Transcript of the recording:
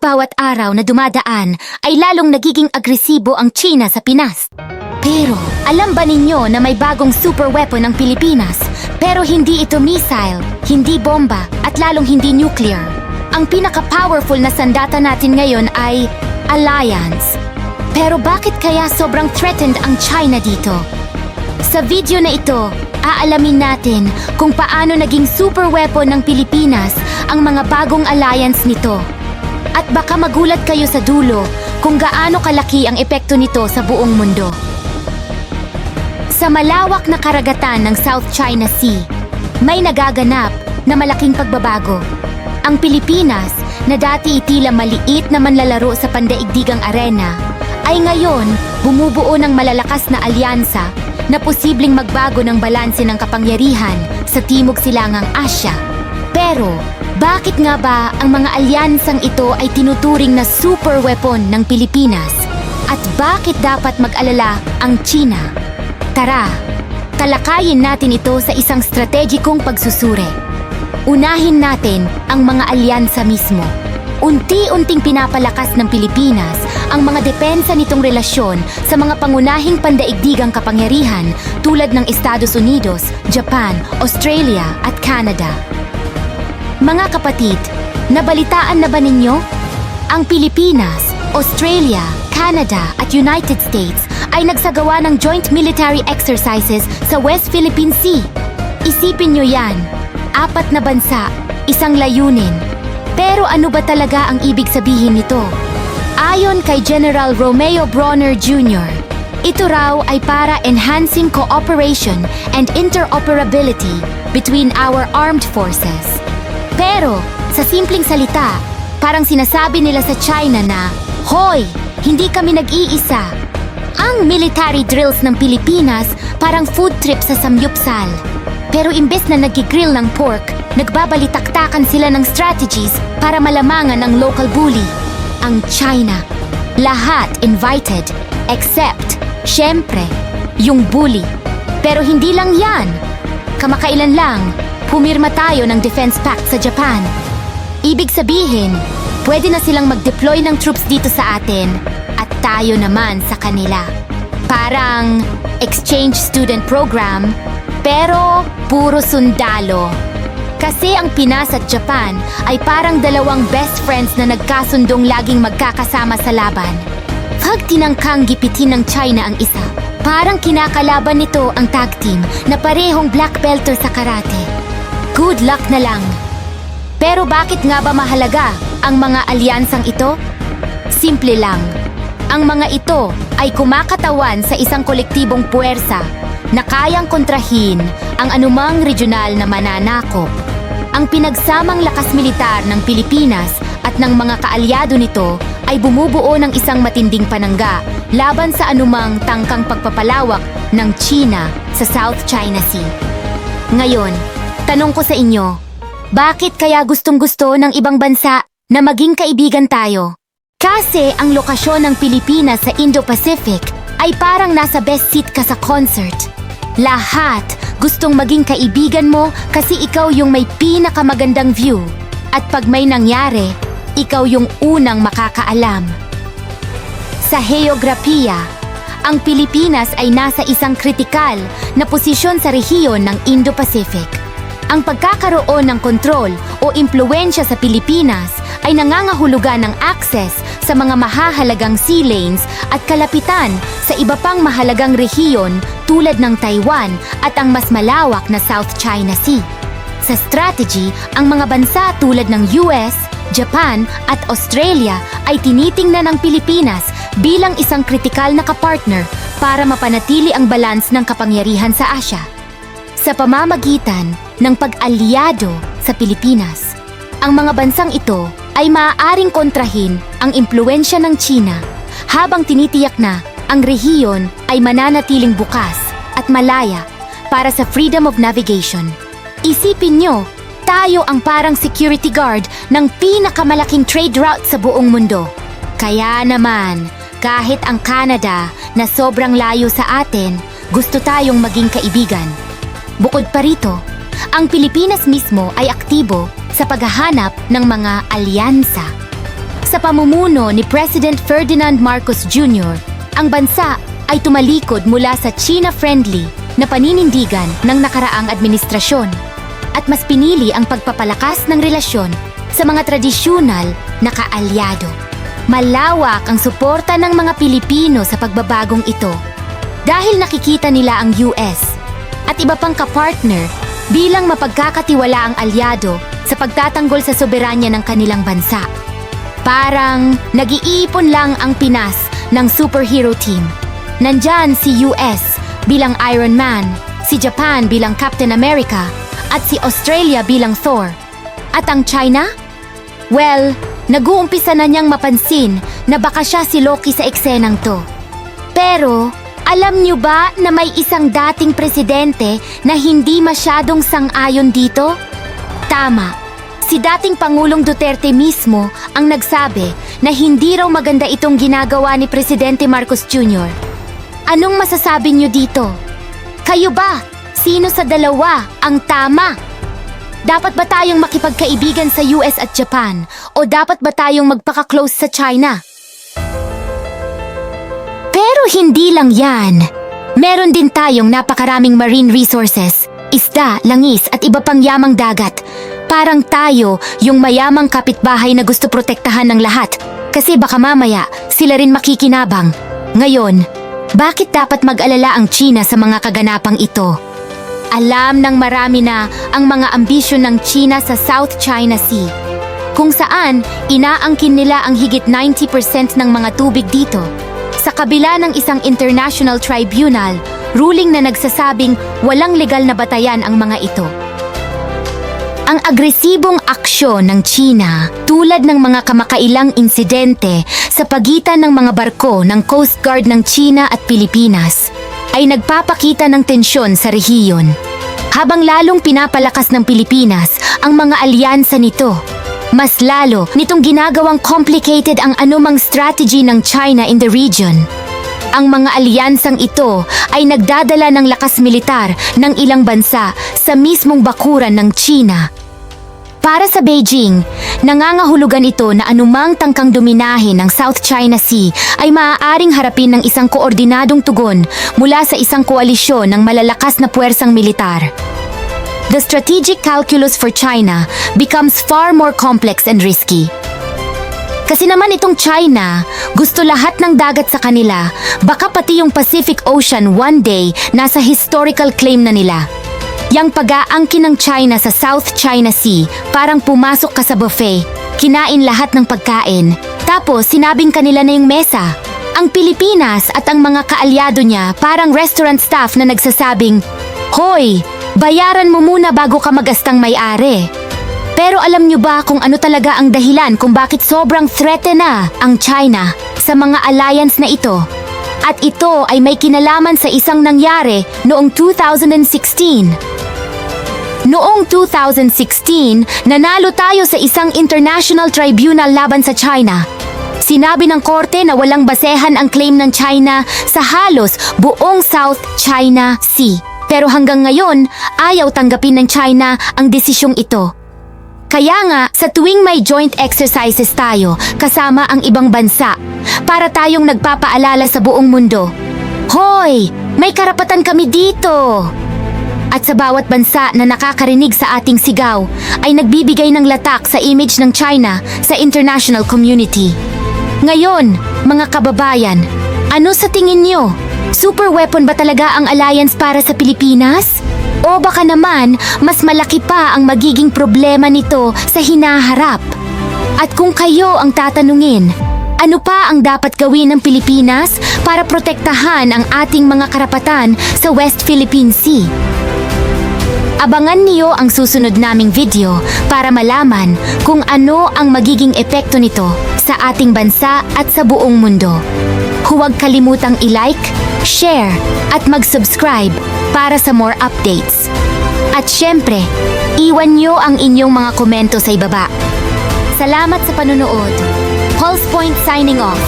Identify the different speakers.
Speaker 1: bawat araw na dumadaan ay lalong nagiging agresibo ang China sa Pinas. Pero, alam ba ninyo na may bagong super weapon ang Pilipinas? Pero hindi ito missile, hindi bomba, at lalong hindi nuclear. Ang pinaka-powerful na sandata natin ngayon ay Alliance. Pero bakit kaya sobrang threatened ang China dito? Sa video na ito, aalamin natin kung paano naging super weapon ng Pilipinas ang mga bagong alliance nito. At baka magulat kayo sa dulo kung gaano kalaki ang epekto nito sa buong mundo. Sa malawak na karagatan ng South China Sea, may nagaganap na malaking pagbabago. Ang Pilipinas, na dati itila maliit na manlalaro sa pandaigdigang arena, ay ngayon bumubuo ng malalakas na alyansa na posibleng magbago ng balanse ng kapangyarihan sa Timog Silangang Asya. Pero, bakit nga ba ang mga alyansang ito ay tinuturing na super weapon ng Pilipinas? At bakit dapat mag-alala ang China? Tara, talakayin natin ito sa isang stratehikong pagsusure. Unahin natin ang mga alyansa mismo. Unti-unting pinapalakas ng Pilipinas ang mga depensa nitong relasyon sa mga pangunahing pandaigdigang kapangyarihan tulad ng Estados Unidos, Japan, Australia at Canada. Mga kapatid, nabalitaan na ba ninyo? Ang Pilipinas, Australia, Canada at United States ay nagsagawa ng joint military exercises sa West Philippine Sea. Isipin nyo yan, apat na bansa, isang layunin. Pero ano ba talaga ang ibig sabihin nito? Ayon kay General Romeo Bronner Jr., ito raw ay para enhancing cooperation and interoperability between our armed forces. Pero, sa simpleng salita, parang sinasabi nila sa China na, Hoy, hindi kami nag-iisa. Ang military drills ng Pilipinas parang food trip sa samyupsal. Pero imbes na nagigrill ng pork, nagbabalitaktakan sila ng strategies para malamangan ng local bully. Ang China. Lahat invited, except, syempre, yung bully. Pero hindi lang yan. Kamakailan lang, pumirma tayo ng defense pact sa Japan. Ibig sabihin, pwede na silang mag-deploy ng troops dito sa atin at tayo naman sa kanila. Parang exchange student program, pero puro sundalo. Kasi ang Pinas at Japan ay parang dalawang best friends na nagkasundong laging magkakasama sa laban. Pag tinangkang gipitin ng China ang isa, parang kinakalaban nito ang tag team na parehong black belter sa karate. Good luck na lang. Pero bakit nga ba mahalaga ang mga alyansang ito? Simple lang. Ang mga ito ay kumakatawan sa isang kolektibong puwersa na kayang kontrahin ang anumang regional na mananakop. Ang pinagsamang lakas militar ng Pilipinas at ng mga kaalyado nito ay bumubuo ng isang matinding panangga laban sa anumang tangkang pagpapalawak ng China sa South China Sea. Ngayon, tanong ko sa inyo, bakit kaya gustong-gusto ng ibang bansa na maging kaibigan tayo? Kasi ang lokasyon ng Pilipinas sa Indo-Pacific ay parang nasa best seat ka sa concert. Lahat gustong maging kaibigan mo kasi ikaw yung may pinakamagandang view. At pag may nangyari, ikaw yung unang makakaalam. Sa heograpiya, ang Pilipinas ay nasa isang kritikal na posisyon sa rehiyon ng Indo-Pacific. Ang pagkakaroon ng kontrol o impluensya sa Pilipinas ay nangangahulugan ng access sa mga mahahalagang sea lanes at kalapitan sa iba pang mahalagang rehiyon tulad ng Taiwan at ang mas malawak na South China Sea. Sa strategy, ang mga bansa tulad ng US, Japan at Australia ay tinitingnan ng Pilipinas bilang isang kritikal na kapartner para mapanatili ang balance ng kapangyarihan sa Asya. Sa pamamagitan ng pag-alyado sa Pilipinas, ang mga bansang ito ay maaaring kontrahin ang impluensya ng China habang tinitiyak na ang rehiyon ay mananatiling bukas at malaya para sa freedom of navigation. Isipin nyo, tayo ang parang security guard ng pinakamalaking trade route sa buong mundo. Kaya naman, kahit ang Canada na sobrang layo sa atin, gusto tayong maging kaibigan. Bukod pa rito, ang Pilipinas mismo ay aktibo sa paghahanap ng mga alyansa. Sa pamumuno ni President Ferdinand Marcos Jr., ang bansa ay tumalikod mula sa China-friendly na paninindigan ng nakaraang administrasyon at mas pinili ang pagpapalakas ng relasyon sa mga tradisyonal na kaalyado. Malawak ang suporta ng mga Pilipino sa pagbabagong ito dahil nakikita nila ang US at iba pang kapartner bilang mapagkakatiwalaang alyado sa pagtatanggol sa soberanya ng kanilang bansa. Parang nag-iipon lang ang Pinas ng superhero team. Nandyan si US bilang Iron Man, si Japan bilang Captain America, at si Australia bilang Thor. At ang China? Well, nag-uumpisa na niyang mapansin na baka siya si Loki sa eksenang to. Pero, alam niyo ba na may isang dating presidente na hindi masyadong sang-ayon dito? Tama. Si dating Pangulong Duterte mismo ang nagsabi na hindi raw maganda itong ginagawa ni Presidente Marcos Jr. Anong masasabi niyo dito? Kayo ba? Sino sa dalawa ang tama? Dapat ba tayong makipagkaibigan sa US at Japan? O dapat ba tayong magpaka-close sa China? Pero hindi lang yan. Meron din tayong napakaraming marine resources, isda, langis at iba pang yamang dagat. Parang tayo yung mayamang kapitbahay na gusto protektahan ng lahat kasi baka mamaya sila rin makikinabang. Ngayon, bakit dapat mag-alala ang China sa mga kaganapang ito? Alam ng marami na ang mga ambisyon ng China sa South China Sea, kung saan inaangkin nila ang higit 90% ng mga tubig dito. Sa kabila ng isang international tribunal, ruling na nagsasabing walang legal na batayan ang mga ito. Ang agresibong aksyon ng China tulad ng mga kamakailang insidente sa pagitan ng mga barko ng Coast Guard ng China at Pilipinas ay nagpapakita ng tensyon sa rehiyon. Habang lalong pinapalakas ng Pilipinas ang mga alyansa nito, mas lalo nitong ginagawang complicated ang anumang strategy ng China in the region. Ang mga alyansang ito ay nagdadala ng lakas militar ng ilang bansa sa mismong bakuran ng China. Para sa Beijing, nangangahulugan ito na anumang tangkang dominahin ng South China Sea ay maaaring harapin ng isang koordinadong tugon mula sa isang koalisyon ng malalakas na puwersang militar. The strategic calculus for China becomes far more complex and risky. Kasi naman itong China, gusto lahat ng dagat sa kanila, baka pati yung Pacific Ocean one day nasa historical claim na nila. Yang pag-aangkin ng China sa South China Sea, parang pumasok ka sa buffet, kinain lahat ng pagkain, tapos sinabing kanila na yung mesa. Ang Pilipinas at ang mga kaalyado niya parang restaurant staff na nagsasabing, Hoy, bayaran mo muna bago ka magastang may-ari. Pero alam nyo ba kung ano talaga ang dahilan kung bakit sobrang threatened na ang China sa mga alliance na ito? At ito ay may kinalaman sa isang nangyari noong 2016. Noong 2016, nanalo tayo sa isang international tribunal laban sa China. Sinabi ng korte na walang basehan ang claim ng China sa halos buong South China Sea. Pero hanggang ngayon, ayaw tanggapin ng China ang desisyong ito. Kaya nga, sa tuwing may joint exercises tayo kasama ang ibang bansa, para tayong nagpapaalala sa buong mundo, Hoy! May karapatan kami dito! At sa bawat bansa na nakakarinig sa ating sigaw, ay nagbibigay ng latak sa image ng China sa international community. Ngayon, mga kababayan, ano sa tingin nyo? Super weapon ba talaga ang alliance para sa Pilipinas? O baka naman, mas malaki pa ang magiging problema nito sa hinaharap? At kung kayo ang tatanungin, ano pa ang dapat gawin ng Pilipinas para protektahan ang ating mga karapatan sa West Philippine Sea? Abangan niyo ang susunod naming video para malaman kung ano ang magiging epekto nito sa ating bansa at sa buong mundo. Huwag kalimutang i-like, share, at mag-subscribe para sa more updates. At syempre, iwan niyo ang inyong mga komento sa ibaba. Salamat sa panunood. Pulse Point signing off.